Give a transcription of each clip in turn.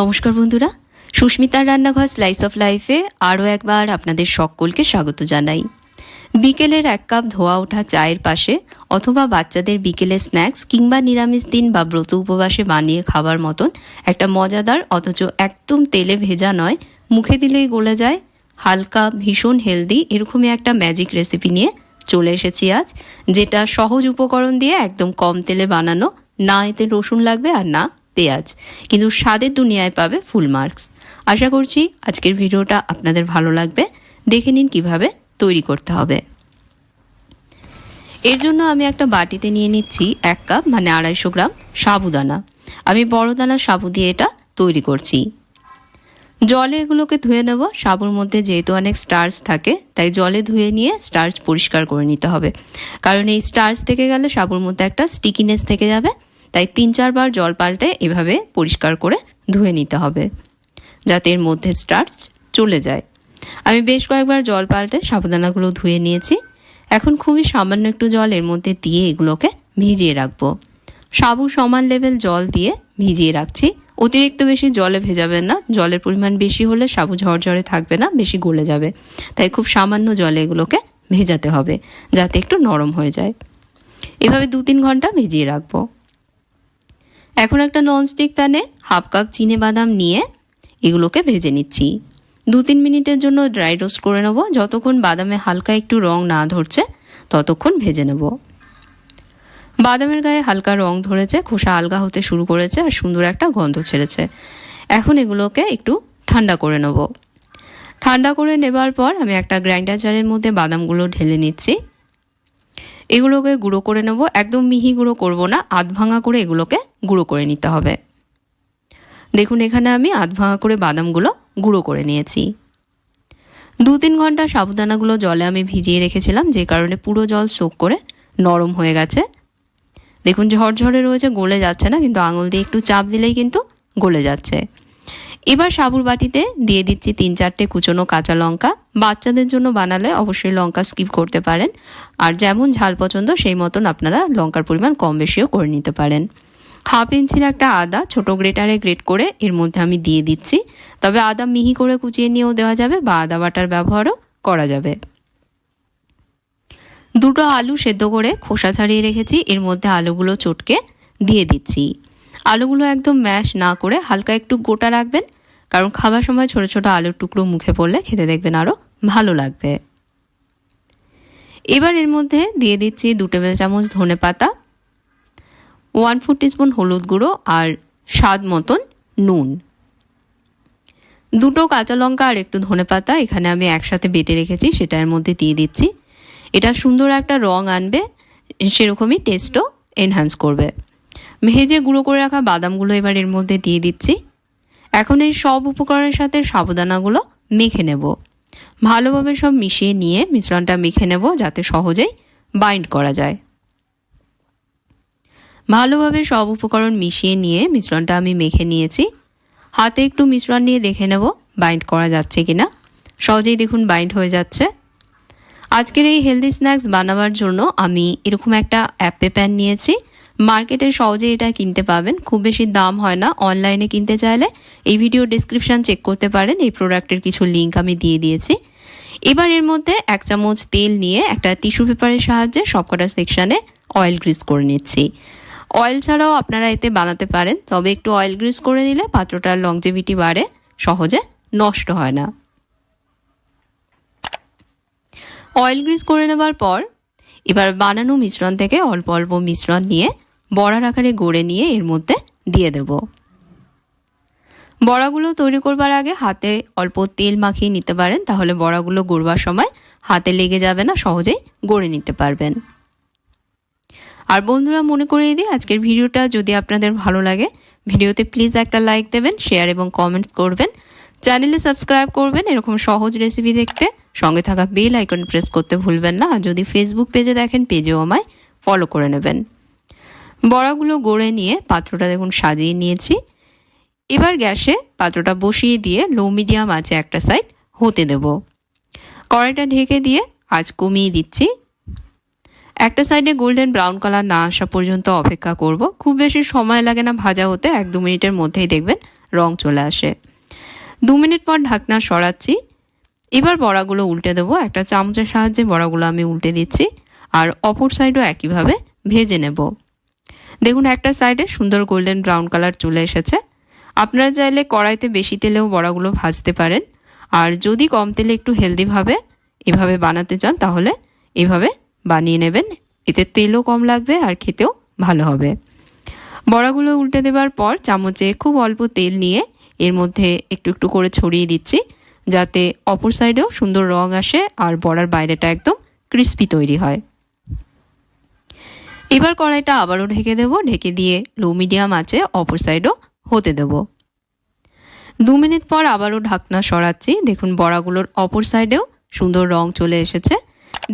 নমস্কার বন্ধুরা, সুস্মিতার রান্নাঘর স্লাইস অফ লাইফে আরও একবার আপনাদের সকলকে স্বাগত জানাই। বিকেলের এক কাপ ধোয়া ওঠা চায়ের পাশে অথবা বাচ্চাদের বিকেলে স্ন্যাক্স কিংবা নিরামিষ দিন বা ব্রত উপবাসে বানিয়ে খাবার মতন একটা মজাদার অথচ একদম তেলে ভেজা নয়, মুখে দিলেই গলে যায়। হালকা, ভীষণ হেলদি এরকমই একটা ম্যাজিক রেসিপি নিয়ে চলে এসেছি আজ, যেটা সহজ উপকরণ দিয়ে একদম কম তেলে বানানো, না এতে রসুন লাগবে আর না পেঁয়াজ কিন্তু স্বাদের দুনিয়ায় পাবে ফুল মার্কস আশা করছি আজকের ভিডিওটা আপনাদের ভালো লাগবে। দেখে নিন কীভাবে তৈরি করতে হবে। এর জন্য আমি একটা বাটিতে নিয়ে নিচ্ছি এক কাপ মানে আড়াইশো গ্রাম সাবুদানা। আমি বড় দানা সাবু দিয়ে এটা তৈরি করছি। জলে এগুলোকে ধুয়ে নেব। সাবুর মধ্যে যেহেতু অনেক স্টার্চ থাকে, তাই জলে ধুয়ে নিয়ে স্টার্চ পরিষ্কার করে নিতে হবে। কারণ এই স্টার্চ থেকে গেলে সাবুর মধ্যে একটা স্টিকিনেস থেকে যাবে। তাই তিন চারবার জল পাল্টে এভাবে পরিষ্কার করে ধুয়ে নিতে হবে, যাতে এর মধ্যে স্টার্চ চলে যায়। আমি বেশ কয়েকবার জল পাল্টে সাবুদানাগুলো ধুয়ে নিয়েছি। এখন খুবই সামান্য একটু জল এর মধ্যে দিয়ে এগুলোকে ভিজিয়ে রাখব। সাবু সমান লেভেল জল দিয়ে ভিজিয়ে রাখছি। অতিরিক্ত বেশি জলে ভেজাবেন না, জলের পরিমাণ বেশি হলে সাবু ঝরঝরে থাকবে না, বেশি গলে যাবে। তাই খুব সামান্য জলে এগুলোকে ভেজাতে হবে, যাতে একটু নরম হয়ে যায়। এভাবে দু তিন ঘণ্টা ভিজিয়ে রাখব। এখন একটা ননস্টিক প্যানে হাফ কাপ চিনে বাদাম নিয়ে এগুলোকে ভেজে নিচ্ছি। দু তিন মিনিটের জন্য ড্রাই রোস্ট করে নেব। যতক্ষণ বাদামে হালকা একটু রং না ধরছে, ততক্ষণ ভেজে নেব। বাদামের গায়ে হালকা রং ধরেছে, খোসা আলগা হতে শুরু করেছে আর সুন্দর একটা গন্ধ ছেড়েছে। এখন এগুলোকে একটু ঠান্ডা করে নেব। ঠান্ডা করে নেবার পর আমি একটা গ্রাইন্ডার জারের মধ্যে বাদামগুলো ঢেলে নিচ্ছি। এগুলোকে গুঁড়ো করে নেব। একদম মিহি গুঁড়ো করব না, আধ ভাঙা করে এগুলোকে গুঁড়ো করে নিতে হবে। দেখুন, এখানে আমি আধ ভাঙা করে বাদামগুলো গুঁড়ো করে নিয়েছি। দু তিন ঘণ্টা সাবুদানাগুলো জলে আমি ভিজিয়ে রেখেছিলাম, যে কারণে পুরো জল সোক করে নরম হয়ে গেছে। দেখুন, ঝরঝরে রয়েছে, গলে যাচ্ছে না, কিন্তু আঙুল দিয়ে একটু চাপ দিলেই কিন্তু গলে যাচ্ছে। এবার সাবুর বাটিতে দিয়ে দিচ্ছি তিন চারটে কুচনো কাঁচা লঙ্কা। বাচ্চাদের জন্য বানালে অবশ্যই লঙ্কা স্কিপ করতে পারেন। আর যেমন ঝাল পছন্দ, সেই মতন আপনারা লঙ্কার পরিমাণ কম বেশিও করে নিতে পারেন। হাফ ইঞ্চির একটা আদা ছোট গ্রেটারে গ্রেট করে এর মধ্যে আমি দিয়ে দিচ্ছি। তবে আদা মিহি করে কুচিয়ে নিয়েও দেওয়া যাবে বা আদা বাটার ব্যবহারও করা যাবে। দুটো আলু সেদ্ধ করে খোসা ছাড়িয়ে রেখেছি। এর মধ্যে আলুগুলো চটকে দিয়ে দিচ্ছি। আলুগুলো একদম ম্যাশ না করে হালকা একটু গোটা রাখবেন। কারণ খাবার সময় ছোট ছোট আলুর টুকরো মুখে পড়লে খেতে দেখবেন আরও ভালো লাগবে। এবার এর মধ্যে দিয়ে দিচ্ছি দু টেবিল চামচ ধনে পাতা ওয়ান ফোর টিস্পুন হলুদ গুঁড়ো আর স্বাদ মতন নুন। দুটো কাঁচা লঙ্কা আর একটু ধনে পাতা এখানে আমি একসাথে বেটে রেখেছি, সেটা এর মধ্যে দিয়ে দিচ্ছি। এটা সুন্দর একটা রং আনবে, সেরকমই টেস্টও এনহ্যান্স করবে। ভেজে গুঁড়ো করে রাখা বাদামগুলো এবার এর মধ্যে দিয়ে দিচ্ছি। এখন এই সব উপকরণের সাথে সাবুদানাগুলো মেখে নেব। ভালোভাবে সব মিশিয়ে নিয়ে মিশ্রণটা মেখে নেব যাতে সহজেই বাইন্ড করা যায়। ভালোভাবে সব উপকরণ মিশিয়ে নিয়ে মিশ্রণটা আমি মেখে নিয়েছি। হাতে একটু মিশ্রণ নিয়ে দেখে নেব বাইন্ড করা যাচ্ছে কি না সহজেই দেখুন বাইন্ড হয়ে যাচ্ছে। আজকের এই হেলদি স্ন্যাক্স বানাবার জন্য আমি এরকম একটা অ্যাপে প্যান নিয়েছি। মার্কেটে সহজে এটা কিনতে পাবেন। খুব বেশি দাম হয় না। অনলাইনে কিনতে চাইলে এই ভিডিও ডিসক্রিপশান চেক করতে পারেন। এই প্রোডাক্টের কিছু লিঙ্ক আমি দিয়ে দিয়েছি। এবার এর মধ্যে এক চামচ তেল নিয়ে একটা টিস্যু পেপারের সাহায্যে সবকটা সেকশানে অয়েল গ্রিস করে নিচ্ছি। অয়েল ছাড়াও আপনারা এতে বানাতে পারেন। তবে একটু অয়েল গ্রিস করে নিলে পাত্রটার লংজেভিটি বাড়ে, সহজে নষ্ট হয় না। অয়েল গ্রিস করে নেবার পর এবার বানানো মিশ্রণ থেকে অল্প অল্প মিশ্রণ নিয়ে বড়ার আকারে গড়ে নিয়ে এর মধ্যে দিয়ে দেব। বড়াগুলো তৈরি করবার আগে হাতে অল্প তেল মাখিয়ে নিতে পারেন, তাহলে বড়াগুলো গড়বার সময় হাতে লেগে যাবে না, সহজেই গড়ে নিতে পারবেন। আর বন্ধুরা, মনে করিয়ে দিই, আজকের ভিডিওটা যদি আপনাদের ভালো লাগে, ভিডিওতে প্লিজ একটা লাইক দেবেন শেয়ার এবং কমেন্ট করবেন। চ্যানেলে সাবস্ক্রাইব করবেন, এরকম সহজ রেসিপি দেখতে। সঙ্গে থাকা বেল আইকন প্রেস করতে ভুলবেন না, আর যদি ফেসবুক পেজে দেখেন পেজেও আমায় ফলো করে নেবেন। বড়াগুলো গড়ে নিয়ে পাত্রটা দেখুন সাজিয়ে নিয়েছি। এবার গ্যাসে পাত্রটা বসিয়ে দিয়ে লো মিডিয়াম আছে একটা সাইড হতে দেব। কড়াইটা ঢেকে দিয়ে আজ কমিয়ে দিচ্ছি। একটা সাইডে গোল্ডেন ব্রাউন কালার না আসা পর্যন্ত অপেক্ষা করব। খুব বেশি সময় লাগে না ভাজা হতে, এক দু মিনিটের মধ্যেই দেখবেন রং চলে আসে। দু মিনিট পর ঢাকনা সরাচ্ছি। এবার বড়াগুলো উল্টে দেবো। একটা চামচের সাহায্যে বড়াগুলো আমি উল্টে দিচ্ছি। আর অপর সাইডও একইভাবে ভেজে নেব। দেখুন, একটা সাইডে সুন্দর গোল্ডেন ব্রাউন কালার চলে এসেছে। আপনারা চাইলে কড়াইতে বেশি তেলেও বড়াগুলো ভাজতে পারেন। আর যদি কম তেলে একটু হেলদিভাবে এভাবে বানাতে চান, তাহলে এভাবে বানিয়ে নেবেন। এতে তেলও কম লাগবে আর খেতেও ভালো হবে। বড়াগুলো উল্টে দেওয়ার পর চামচে খুব অল্প তেল নিয়ে এর মধ্যে একটু একটু করে ছড়িয়ে দিচ্ছি, যাতে অপর সাইডেও সুন্দর রং আসে আর বড়ার বাইরেটা একদম ক্রিস্পি তৈরি হয়। এবার কড়াইটা আবারও ঢেকে দেব, ঢেকে দিয়ে লো মিডিয়াম আছে অপর সাইডও হতে দেব। দু মিনিট পর আবারও ঢাকনা সরাচ্ছি। দেখুন, বড়াগুলোর অপর সাইডেও সুন্দর রং চলে এসেছে।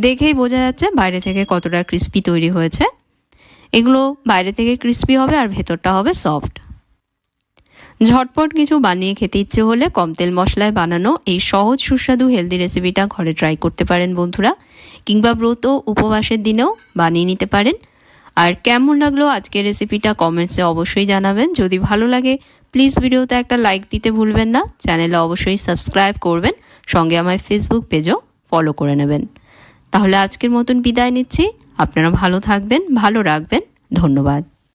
দেখেই বোঝা যাচ্ছে বাইরে থেকে কতটা ক্রিস্পি তৈরি হয়েছে। এগুলো বাইরে থেকে ক্রিস্পি হবে আর ভেতরটা হবে সফট ঝটপট কিছু বানিয়ে খেতে ইচ্ছে হলে কম তেল মশলায় বানানো এই সহজ, সুস্বাদু হেলদি রেসিপিটা ঘরে ট্রাই করতে পারেন বন্ধুরা। কিংবা ব্রত উপবাসের দিনেও বানিয়ে নিতে পারেন। আর কেমন লাগল আজকের রেসিপিটা কমেন্টসে অবশ্যই জানাবেন। যদি ভালো লাগে প্লিজ ভিডিওতে একটা লাইক দিতে ভুলবেন না। চ্যানেলে অবশ্যই সাবস্ক্রাইব করবেন। সঙ্গে আমার ফেসবুক পেজও ফলো করে নেবেন। তাহলে আজকের মতন বিদায় নিচ্ছি। আপনারা ভালো থাকবেন, ভালো রাখবেন। ধন্যবাদ।